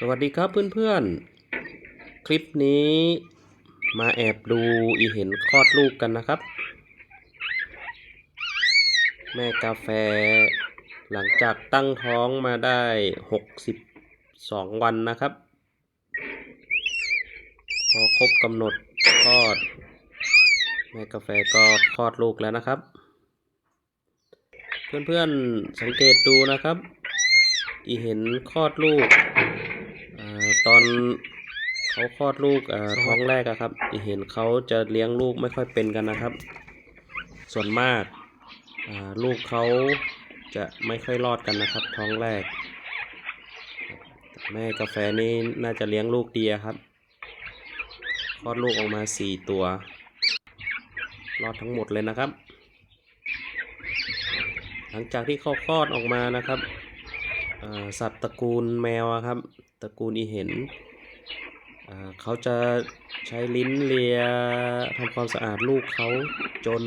สวัสดีครับเพื่อนๆ คลิปนี้มาแอบดูอีเห็นคลอดลูกกันนะครับ แม่กาแฟ หลังจากตั้งท้องมาได้ 62 วันนะครับ พอครบกำหนดคลอด แม่กาแฟก็คลอดลูกแล้วนะครับ เพื่อนๆสังเกตดูนะครับ อีเห็นคลอดลูก ตอนเขาคลอดลูกอ่าท้องแรกอะครับ เห็นเขาจะเลี้ยงลูกไม่ค่อยเป็นกันนะครับ ส่วนมากอ่าลูกเขาจะไม่ค่อยรอดกันนะครับ ท้องแรก แม่กาแฟนี่น่าจะเลี้ยงลูกดีอะครับคลอดลูกออกมาสี่ตัว รอดทั้งหมดเลยนะครับ หลังจากที่เขาคลอดออกมานะครับอ่า สัตว์ตระกูลแมวครับตระกูลอีเห็นเขาจะใช้ลิ้นเลียทำความสะอาดลูกเขาจน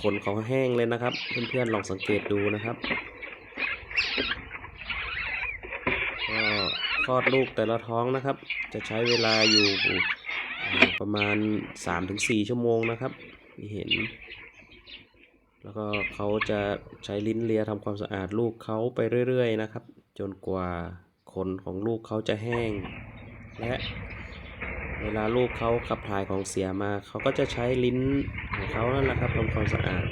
ขนเขาแห้งเลยนะครับ เพื่อนๆลองสังเกตดูนะครับก็คลอดลูกแต่ละท้องนะครับ จะใช้เวลาอยู่ประมาณ 3-4 ชั่วโมงนะครับอีเห็น แล้วก็เขาจะใช้ลิ้นเลียทำความสะอาดลูกเขาไปเรื่อย ๆ นะครับ จนกว่าขนของลูกเขาจะแห้ง และเวลาลูกเขาขับถ่ายของเสียมาเขาก็จะใช้ลิ้นของเขานั่นแหละครับทำความสะอาด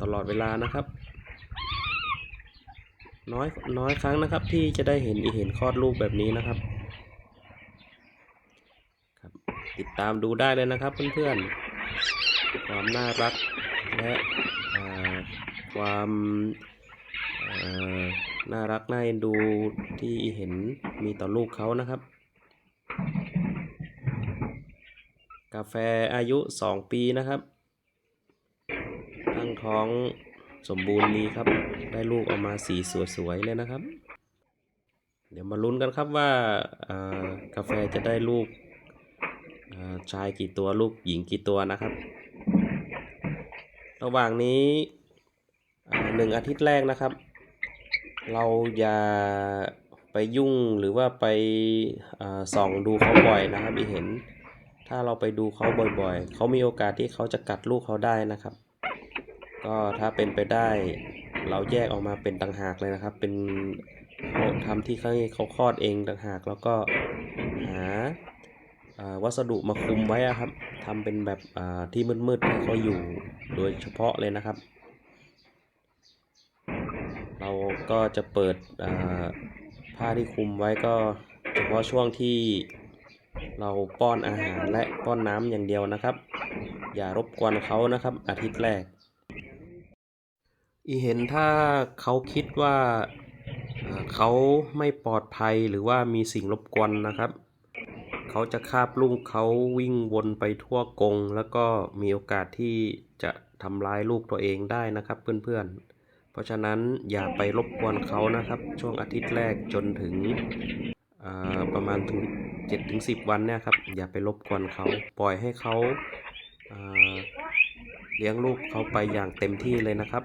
ตลอดเวลานะครับ น้อยน้อยครั้งนะครับที่จะได้เห็นอีเห็นคลอดลูกแบบนี้นะครับครับ ติดตามดูได้เลยนะครับเพื่อนๆความน่ารักและ ความน่ารักน่าเอ็นดูที่เห็นมีต่อลูกเขานะครับ กาแฟอายุ 2 ปีนะครับ ตั้งท้องสมบูรณ์ดีครับ ได้ลูกออกมาสีสวยๆเลยนะครับ เดี๋ยวมาลุ้นกันครับว่ากาแฟจะได้ลูกชายกี่ตัวลูกหญิงกี่ตัวนะครับ ระหว่างนี้ หนึ่งอาทิตย์แรกนะครับ เราอย่าไปยุ่งหรือว่าไปส่องดูเขาบ่อยนะครับอีเห็น ถ้าเราไปดูเขาบ่อยๆ เขามีโอกาสที่เขาจะกัดลูกเขาได้นะครับ ก็ถ้าเป็นไปได้เราแยกออกมาเป็นต่างหากเลยนะครับ เป็นเขาทำที่เขาเขาคลอดเองต่างหากแล้วก็หาวัสดุมาคุมไว้ครับทำเป็นแบบที่มืดๆให้เขาอยู่โดยเฉพาะเลยนะครับ เราก็จะเปิดผ้าที่คุมไว้ก็เฉพาะช่วงที่เราป้อนอาหารและป้อนน้ำอย่างเดียวนะครับ อย่ารบกวนเขานะครับอาทิตย์แรก อีเห็นถ้าเขาคิดว่าเอ่อเขาไม่ปลอดภัยหรือว่ามีสิ่งรบกวนนะครับ เขาจะคาบลูกเขาวิ่งวนไปทั่วกรงแล้วก็มีโอกาสที่จะทำร้ายลูกตัวเองได้นะครับเพื่อนๆ เพราะฉะนั้นอย่าไปรบกวนเขานะครับ ช่วงอาทิตย์แรกจนถึงประมาณถึง7ถึง10วันเนี่ยครับ อย่าไปรบกวนเขาปล่อยให้เขาเลี้ยงลูกเขาไปอย่างเต็มที่เลยนะครับ